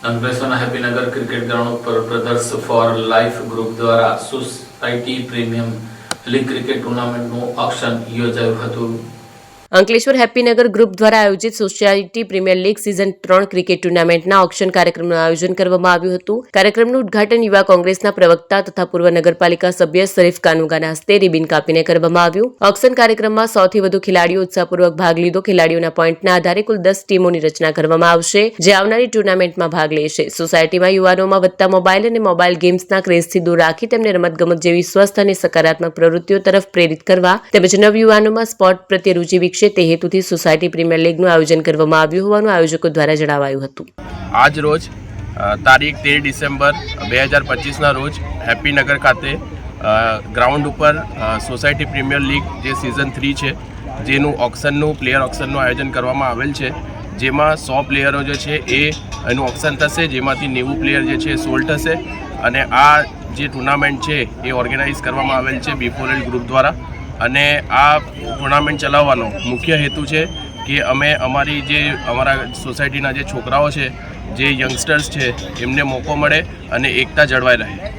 અંકલેશ્વરના Happynagar cricket ground ઉપર brothers four life group દ્વારા સોસાયટી પ્રીમિયમ લીગ ક્રિકેટ ટુર્નામેન્ટનું ઓક્શન યોજાયું હતું. અંકલેશ્વર હેપીનગર ગ્રુપ દ્વારા આયોજિત સોસાયટી પ્રીમિયર લીગ સિઝન ત્રણ ક્રિકેટ ટુર્નામેન્ટના ઓક્શન કાર્યક્રમનું આયોજન કરવામાં આવ્યું હતું. કાર્યક્રમનું ઉદ્ઘાટન યુવા કોંગ્રેસના પ્રવક્તા તથા પૂર્વ નગરપાલિકા સભ્ય શરીફ કાનુગાના હસ્તે રિબિન કાપીને કરવામાં આવ્યું. ઓક્શન કાર્યક્રમમાં સૌથી વધુ ખેલાડીઓ ઉત્સાહપૂર્વક ભાગ લીધો. ખેલાડીઓના પોઈન્ટના આધારે કુલ દસ ટીમોની રચના કરવામાં આવશે. જે આવનારી ટુર્નામેન્ટમાં ભાગ લેશે. સોસાયટીમાં યુવાનોમાં વધતા મોબાઈલ અને મોબાઈલ ગેમ્સના ક્રેઝથી દૂર રાખી તેમને રમતગમત જેવી સ્વસ્થ અને સકારાત્મક પ્રવૃત્તિઓ તરફ પ્રેરિત કરવા તેમજ નવયુવાનોમાં સ્પોર્ટ પ્રત્યે રુચિ વિકસે તે હેતુથી સોસાયટી પ્રીમિયર લીગનું આયોજન કરવામાં આવ્યું હોવાનું આયોજકો દ્વારા જણાવાયું હતું. આજ રોજ તારીખ તેર ડિસેમ્બર બે હજાર પચીસના રોજ હેપીનગર ખાતે ગ્રાઉન્ડ ઉપર સોસાયટી પ્રીમિયર લીગ જે સિઝન થ્રી છે, જેનું ઓક્શનનું પ્લેયર ઓક્શનનું આયોજન કરવામાં આવેલ છે, જેમાં સો પ્લેયરો જે છે એ એનું ઓક્શન થશે, જેમાંથી નેવું પ્લેયર જે છે સોલ્ડ થશે, અને આ જે ટુર્નામેન્ટ છે એ ઓર્ગેનાઇઝ કરવામાં આવેલ છે બીફોરેલ ગ્રુપ દ્વારા. અને આ ટુર્નામેન્ટ ચલાવવાનો મુખ્ય હેતુ છે કે અમે અમારી જે અમારા સોસાયટીના જે છોકરાઓ છે, જે યંગસ્ટર્સ છે, એમને મોકો મળે અને એકતા જળવાઈ રહે.